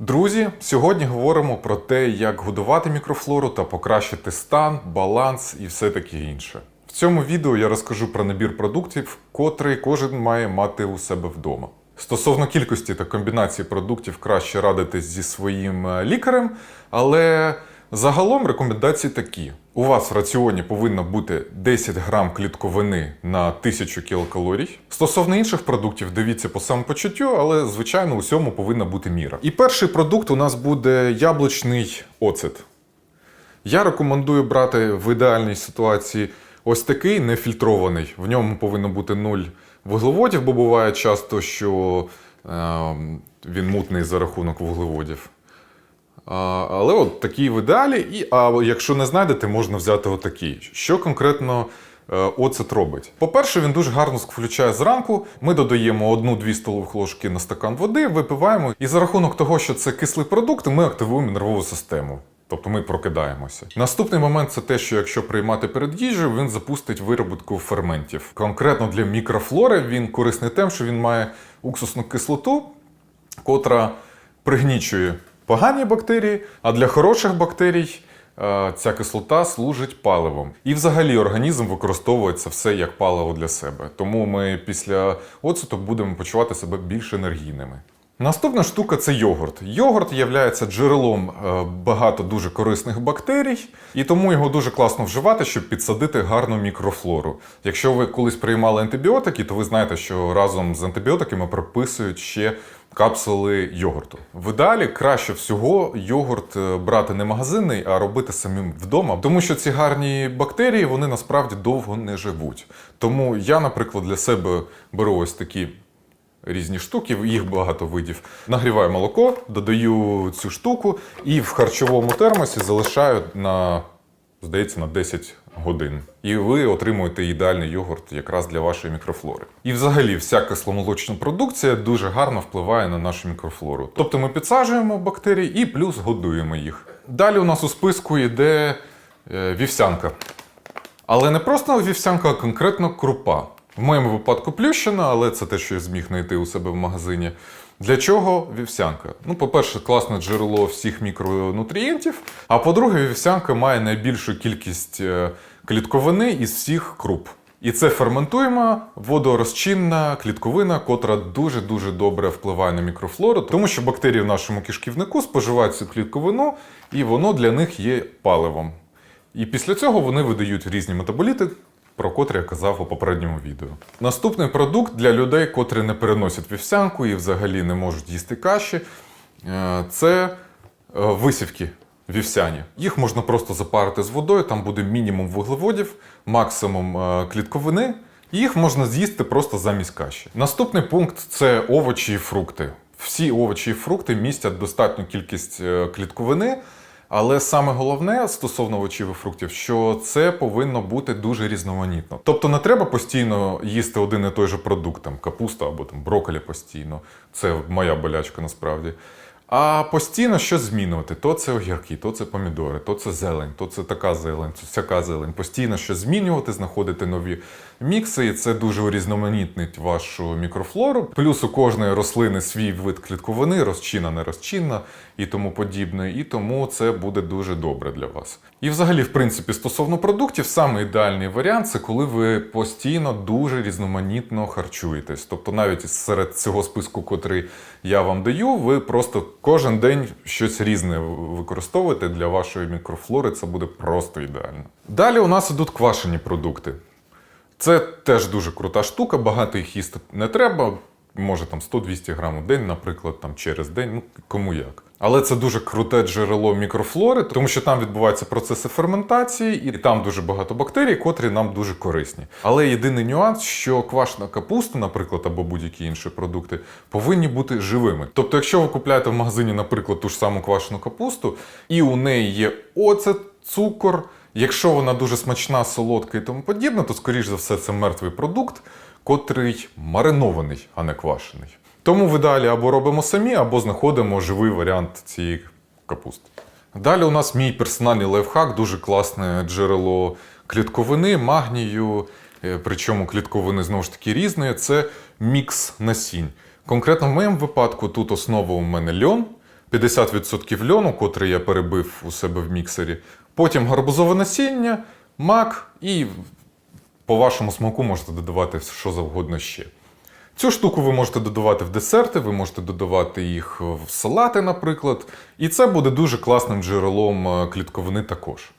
Друзі, сьогодні говоримо про те, як годувати мікрофлору та покращити стан, баланс і все таке інше. В цьому відео я розкажу про набір продуктів, котрий кожен має мати у себе вдома. Стосовно кількості та комбінації продуктів краще радитись зі своїм е, лікарем, але загалом рекомендації такі: у вас в раціоні повинно бути 10 грам клітковини на 1000 кілокалорій. Стосовно інших продуктів, дивіться по самопочуттю, але звичайно у всьому повинна бути міра. І перший продукт у нас буде яблучний оцет. Я рекомендую брати в ідеальній ситуації ось такий нефільтрований. В ньому повинно бути нуль вуглеводів, бо буває часто, що е, він мутний за рахунок вуглеводів. Але от такий в ідеалі. І, а якщо не знайдете, можна взяти отакий. Що конкретно е, оцет робить? По-перше, він дуже гарно включає зранку. Ми додаємо 1-2 столових ложки на стакан води, випиваємо. І за рахунок того, що це кислий продукт, ми активуємо нервову систему. Тобто ми прокидаємося. Наступний момент це те, що якщо приймати перед їжею, він запустить виробітку ферментів. Конкретно для мікрофлори він корисний тим, що він має уксусну кислоту, котра пригнічує погані бактерії, а для хороших бактерій е, ця кислота служить паливом. І взагалі організм використовує це все як паливо для себе. Тому ми після оцету будемо почувати себе більш енергійними. Наступна штука це йогурт. Йогурт є джерелом е, багато дуже корисних бактерій, і тому його дуже класно вживати, щоб підсадити гарну мікрофлору. Якщо ви колись приймали антибіотики, то ви знаєте, що разом з антибіотиками прописують ще капсули йогурту. В ідеалі краще всього йогурт е, брати не магазинний, а робити самим вдома, тому що ці гарні бактерії вони насправді довго не живуть. Тому я, наприклад, для себе беру ось такі різні штуки, їх багато видів. Нагріваю молоко, додаю цю штуку і в харчовому термосі залишаю на, здається, на 10 годин. І ви отримуєте ідеальний йогурт якраз для вашої мікрофлори. І взагалі вся кисломолочна продукція дуже гарно впливає на нашу мікрофлору. Тобто ми підсаджуємо бактерії і плюс годуємо їх. Далі у нас у списку йде е, вівсянка. Але не просто вівсянка, а конкретно крупа. В моєму випадку плющена, але це те, що я зміг знайти у себе в магазині. Для чого вівсянка? Ну, по-перше, класне джерело всіх мікронутрієнтів. А по-друге, вівсянка має найбільшу кількість е, клітковини із всіх круп. І це ферментуєма водорозчинна клітковина, котра дуже-дуже добре впливає на мікрофлору, тому що бактерії в нашому кишківнику споживають цю клітковину, і воно для них є паливом. І після цього вони видають різні метаболіти, про котрі я казав у попередньому відео. Наступний продукт для людей, котрі не переносять вівсянку і взагалі не можуть їсти каші, е, це е, висівки вівсяні. Їх можна просто запарити з водою, там буде мінімум вуглеводів, максимум е, клітковини. і Їх можна з'їсти просто замість каші. Наступний пункт це овочі і фрукти. Всі овочі і фрукти містять достатню кількість клітковини. Але саме головне стосовно овочів і фруктів, що це повинно бути дуже різноманітно. Тобто не треба постійно їсти один і той же продукт, там капуста або там брокколі постійно. Це моя болячка насправді. А постійно щось змінювати. То це огірки, то це помідори, то це зелень, то це така зелень, то сяка зелень. Постійно щось змінювати, знаходити нові мікси, це дуже урізноманітнить вашу мікрофлору. Плюс у кожної рослини свій вид клітковини, розчинна, не розчинна і тому подібне. І тому це буде дуже добре для вас. І взагалі, в принципі, стосовно продуктів, саме ідеальний варіант це коли ви постійно дуже різноманітно харчуєтесь. Тобто, навіть серед цього списку, котрий я вам даю, ви просто кожен день щось різне використовуєте для вашої мікрофлори. Це буде просто ідеально. Далі у нас ідуть квашені продукти. Це теж дуже крута штука, багато їх їсти не треба. Може там 100-200 грам у день, наприклад, там через день, ну кому як. Але це дуже круте джерело мікрофлори, тому що там відбуваються процеси ферментації, і там дуже багато бактерій, котрі нам дуже корисні. Але єдиний нюанс, що квашена капуста, наприклад, або будь-які інші продукти, повинні бути живими. Тобто, якщо ви купляєте в магазині, наприклад, ту ж саму квашену капусту, і у неї є оцет, цукор. Якщо вона дуже смачна, солодка і тому подібне, то, скоріш за все, це мертвий продукт, котрий маринований, а не квашений. Тому в ідеалі або робимо самі, або знаходимо живий варіант цієї капусти. Далі у нас мій персональний лайфхак, дуже класне джерело клітковини, магнію, е, причому клітковини знову ж таки різної, це мікс насінь. Конкретно в моєму випадку тут основа у мене льон, 50% льону, котрий я перебив у себе в міксері, потім гарбузове насіння, мак і по вашому смаку можете додавати що завгодно ще. Цю штуку ви можете додавати в десерти, ви можете додавати їх в салати, наприклад, і це буде дуже класним джерелом е, клітковини також.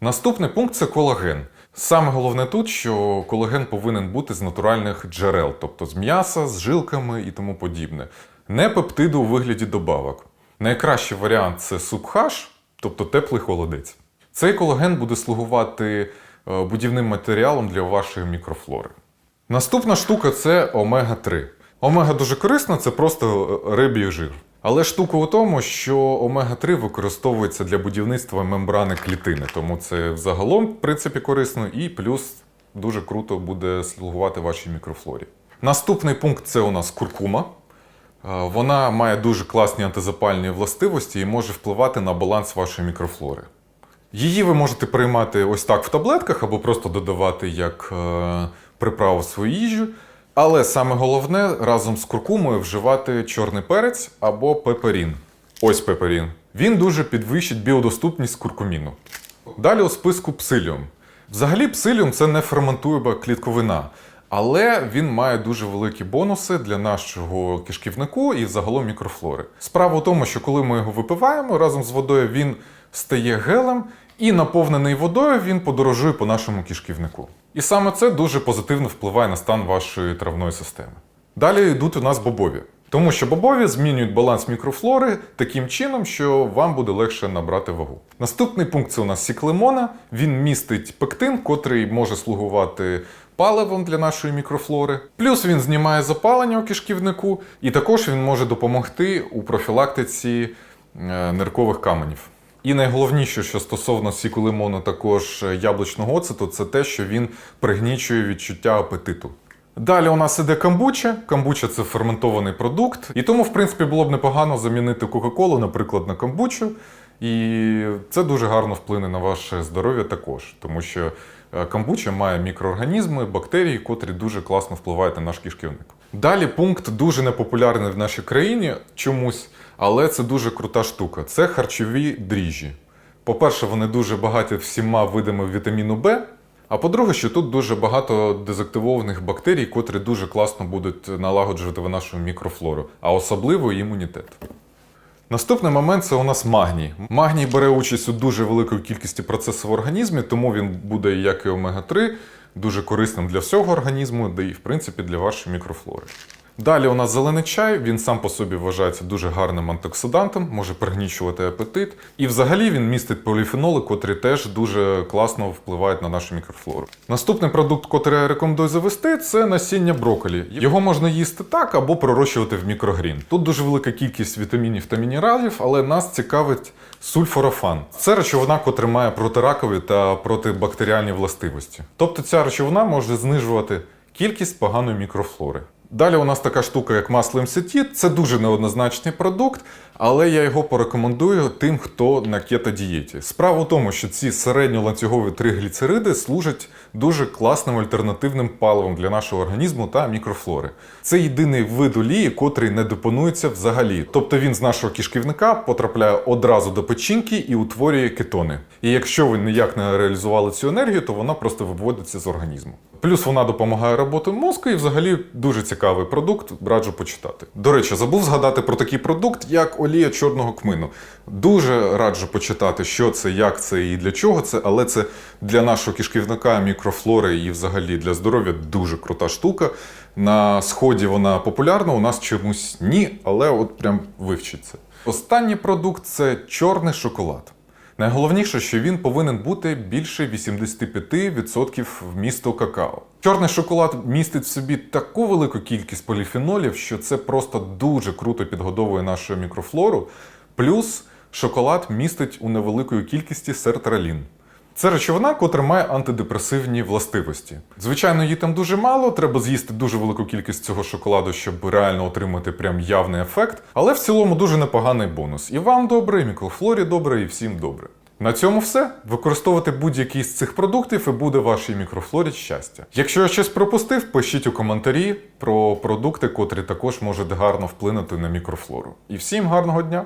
Наступний пункт це колаген. Саме головне тут, що колаген повинен бути з натуральних джерел, тобто з м'яса, з жилками і тому подібне. Не пептиди у вигляді добавок. Найкращий варіант це субхаш, тобто теплий холодець. Цей колаген буде слугувати е, будівним матеріалом для вашої мікрофлори. Наступна штука це омега-3. Омега дуже корисна, це просто е, рибій жир. Але штука у тому, що омега-3 використовується для будівництва мембрани клітини, тому це взагалом, в принципі, корисно, і плюс дуже круто буде слугувати вашій мікрофлорі. Наступний пункт це у нас куркума. Е, Вона має дуже класні антизапальні властивості і може впливати на баланс вашої мікрофлори. Її ви можете приймати ось так в таблетках або просто додавати як е, приправу свою їжу. Але саме головне разом з куркумою вживати чорний перець або пеперін. Ось пеперін. Він дуже підвищить біодоступність куркуміну. Далі у списку псиліум. Взагалі, псиліум це не ферментуєба клітковина, але він має дуже великі бонуси для нашого кишківнику і загалом мікрофлори. Справа в тому, що коли ми його випиваємо разом з водою, він стає гелем, і наповнений водою він подорожує по нашому кишківнику. І саме це дуже позитивно впливає на стан вашої травної системи. Далі йдуть у нас бобові. Тому що бобові змінюють баланс мікрофлори таким чином, що вам буде легше набрати вагу. Наступний пункт це у нас сік лимона. Він містить пектин, котрий може слугувати паливом для нашої мікрофлори. Плюс він знімає запалення у кишківнику, і також він може допомогти у профілактиці е, ниркових каменів. І найголовніше, що стосовно сіку лимону, також яблучного оцету, це те, що він пригнічує відчуття апетиту. Далі у нас іде камбуча. Камбуча це ферментований продукт, і тому, в принципі, було б непогано замінити Кока-Колу, наприклад, на камбучу. І це дуже гарно вплине на ваше здоров'я також, тому що е, камбуча має мікроорганізми, бактерії, котрі дуже класно впливають на наш кишківник. Далі пункт дуже непопулярний в нашій країні чомусь, але це дуже крута штука. Це харчові дріжджі. По-перше, вони дуже багаті всіма видами вітаміну Б. А по-друге, що тут дуже багато дезактивованих бактерій, котрі дуже класно будуть налагоджувати нашу мікрофлору, а особливо імунітет. Наступний момент це у нас магній. Магній бере участь у дуже великій кількості процесів в організмі, тому він буде, як і омега-3, дуже корисним для всього організму, да і в принципі для вашої мікрофлори. Далі у нас зелений чай, він сам по собі вважається дуже гарним антиоксидантом, може пригнічувати апетит. І взагалі він містить поліфеноли, котрі теж дуже класно впливають на нашу мікрофлору. Наступний продукт, котрий я рекомендую завести, це насіння брокколі. Його можна їсти так або пророщувати в мікрогрін. Тут дуже велика кількість вітамінів та мінералів, але нас цікавить сульфорафан. Це речовина, котра має протиракові та протибактеріальні властивості. Тобто ця речовина може знижувати кількість поганої мікрофлори. Далі у нас така штука, як масло МСТ. Це дуже неоднозначний продукт, але я його порекомендую тим, хто на кето-дієті. Справа в тому, що ці середньоланцюгові тригліцериди служать дуже класним альтернативним паливом для нашого організму та мікрофлори. Це єдиний вид олії, котрий не депонується взагалі. Тобто він з нашого кишківника потрапляє одразу до печінки і утворює кетони. І якщо ви ніяк не реалізували цю енергію, то вона просто виводиться з організму. Плюс вона допомагає роботи мозку і взагалі дуже цікавий продукт, раджу почитати. До речі, забув згадати про такий продукт, як олія чорного кмину. Дуже раджу почитати, що це, як це і для чого це, але це для нашого кишківника, мікрофлори і взагалі для здоров'я дуже крута штука. На сході вона популярна, у нас чомусь ні, але от прям вивчиться. Останній продукт це чорний шоколад. Найголовніше, що він повинен бути більше 85% вмісту какао. Чорний шоколад містить в собі таку велику кількість поліфенолів, що це просто дуже круто підгодовує нашу мікрофлору. Плюс шоколад містить у невеликої кількості сертралін. Це речовина, котра має антидепресивні властивості. Звичайно, її там дуже мало, треба з'їсти дуже велику кількість цього шоколаду, щоб реально отримати прям явний ефект. Але в цілому дуже непоганий бонус. І вам добре, і мікрофлорі добре, і всім добре. На цьому все. Використовуйте будь-який з цих продуктів і буде вашій мікрофлорі щастя. Якщо я щось пропустив, пишіть у коментарі про продукти, котрі також можуть гарно вплинути на мікрофлору. І всім гарного дня!